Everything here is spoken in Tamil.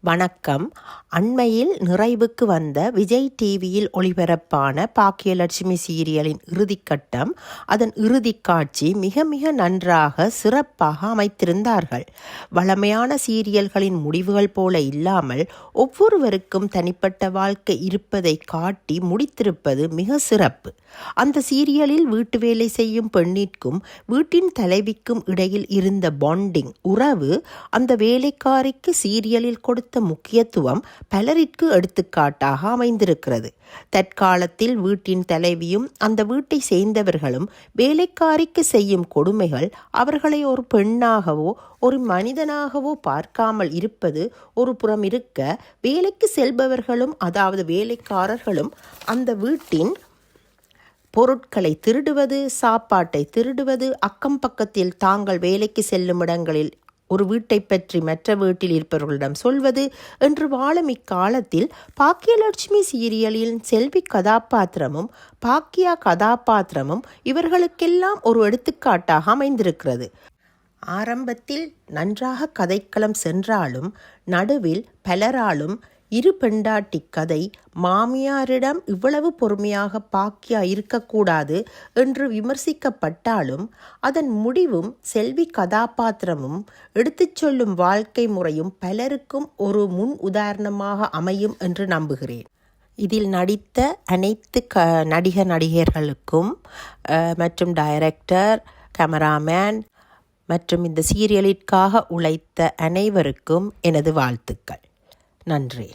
வணக்கம். அண்மையில் நிறைவுக்கு வந்த விஜய் டிவியில் ஒளிபரப்பான பாக்கியலட்சுமி சீரியலின் இறுதிக்கட்டம் அதன் இறுதிக் காட்சி மிக மிக நன்றாக சிறப்பாக அமைத்திருந்தார்கள். வளமையான சீரியல்களின் முடிவுகள் போல இல்லாமல் ஒவ்வொருவருக்கும் தனிப்பட்ட வாழ்க்கை இருப்பதை காட்டி முடித்திருப்பது மிக சிறப்பு. அந்த சீரியலில் வீட்டு வேலை செய்யும் பெண்ணிற்கும் வீட்டின் தலைவிக்கும் இடையில் இருந்த பாண்டிங் உறவு அந்த வேலைக்காரிக்கு சீரியலில் கொடுத்த முக்கியத்துவம் பலரிற்கு எடுத்துக்காட்டாக அமைந்திருக்கிறது. தற்காலத்தில் வீட்டின் தலைவியும் அந்த வீட்டை சேர்ந்தவர்களும் வேலைக்காரிக்கு செய்யும் கொடுமைகள் அவர்களை ஒரு பெண்ணாகவோ ஒரு மனிதனாகவோ பார்க்காமல் இருப்பது ஒரு புறம் இருக்க வேலைக்கு செல்பவர்களும் அதாவது வேலைக்காரர்களும் அந்த வீட்டின் பொருட்களை திருடுவது சாப்பாட்டை திருடுவது அக்கம் பக்கத்தில் தாங்கள் வேலைக்கு செல்லும் இடங்களில் ஒரு வீட்டை பற்றி மற்ற வீட்டில் இருப்பவர்களிடம் சொல்வது என்று வாழும் இக்காலத்தில் பாக்கியலட்சுமி சீரியலின் செல்வி கதாபாத்திரமும் பாக்கியா கதாபாத்திரமும் இவர்களுக்கெல்லாம் ஒரு எடுத்துக்காட்டாக அமைந்திருக்கிறது. ஆரம்பத்தில் நன்றாக கதைக்களம் சென்றாலும் நடுவில் பலராலும் இரு பெண்டாட்டி கதை மாமியாரிடம் இவ்வளவு பொறுமையாக பாக்கியா இருக்கக்கூடாது என்று விமர்சிக்கப்பட்டாலும் அதன் முடிவும் செல்வி கதாபாத்திரமும் எடுத்துச் சொல்லும் வாழ்க்கை முறையும் பலருக்கும் ஒரு முன் உதாரணமாக அமையும் என்று நம்புகிறேன். இதில் நடித்த அனைத்து க நடிக நடிகர்களுக்கும் மற்றும் டைரக்டர் கேமராமேன் மற்றும் இந்த சீரியலிற்காக உழைத்த அனைவருக்கும் எனது வாழ்த்துக்கள். நன்றி.